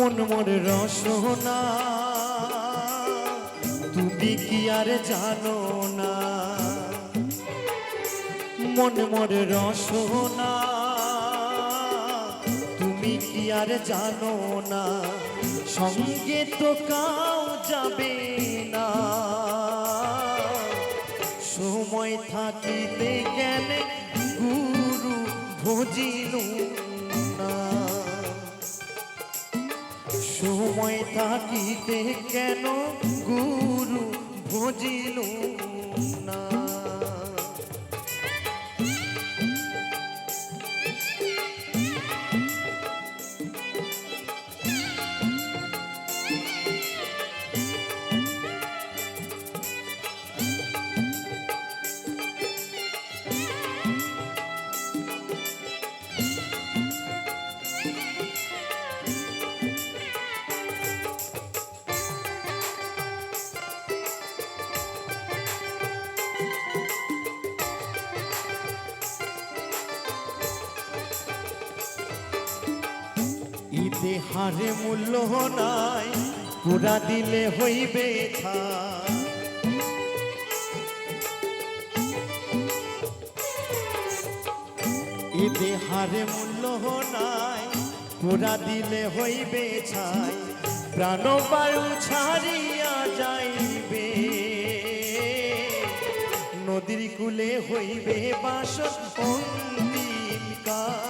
মন মোর রসনা। তুমি কি আর জানো না? মন মোর রসনা। তুমি কি আর জানো না? সঙ্গে তো কাউ যাবে না। সময় থাকিতে গেলে গুরু ভজিনু থাকিতে কেন? গুরু ভজিল না। ঈদে হারে মূল্য নাই, পুরা দিলে হইবে ছাই। ঈদে হারে মূল্য নাই, পুরা দিলে হইবে ছাই প্রাণ বায়ু ছাড়িয়া যাইবে নদীর কূলে হইবে বাস অন্তিম কালে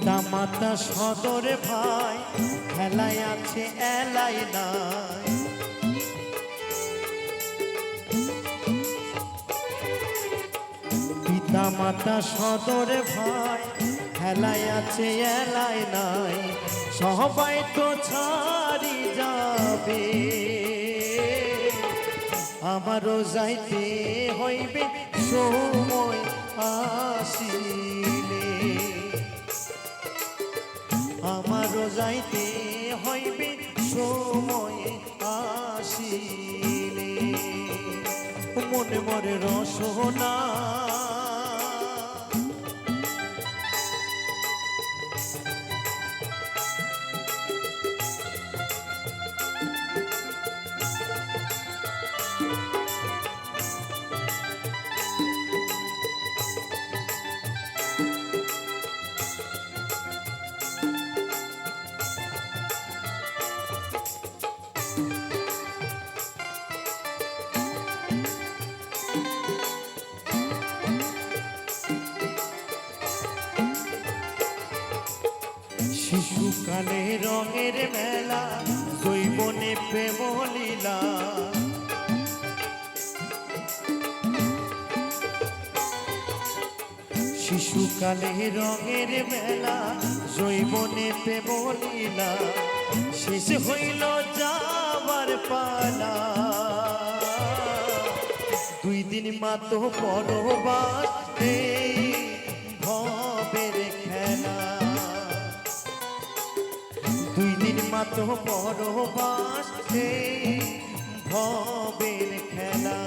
পিতা মাতা সদরে ভাই, খেলায় আছে, এলাই নাই। পিতা মাতা সদরে ভাই, খেলায় আছে, এলাই নাই। সবাই তো ছাড়ি যাবে। আমারও যাইতে হইবে, সময় আসিলে। যাইতে হইবে সময় আসিলে। মনে মনে রসনা শিশুকালে রঙের মেলা জৈবনে প্রেম লীলা। শিশুকালে রঙের মেলা জৈবনে প্রেম লীলা। শেষ হইল যাবার পালা। দুই দিন মাতো পরবাস ভবের খেলা। দুই দিন মাতো পরবাস ভবের খেলা।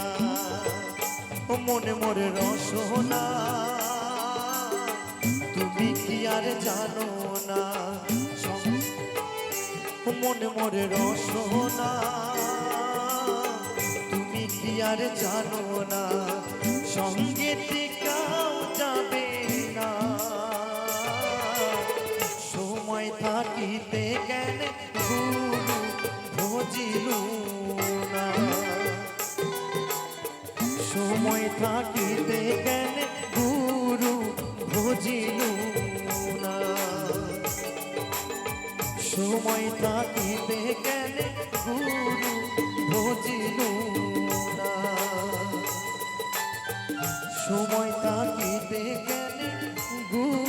মনে মনে রসনা, তুমি কি আর জানো না? মনে মনে রসনা, তুমি কি আর জানো না? সঙ্গে টিকাও যাবে থাকিতে গেলে গুরু ভজিলু না? সময় থাকিতে কেন গুরু ভজিল সময় থাকিতে কেন গুরু ভজিল সময় থাকিতে কেন গুরু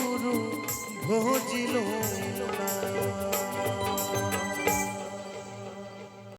খোঁজিল না।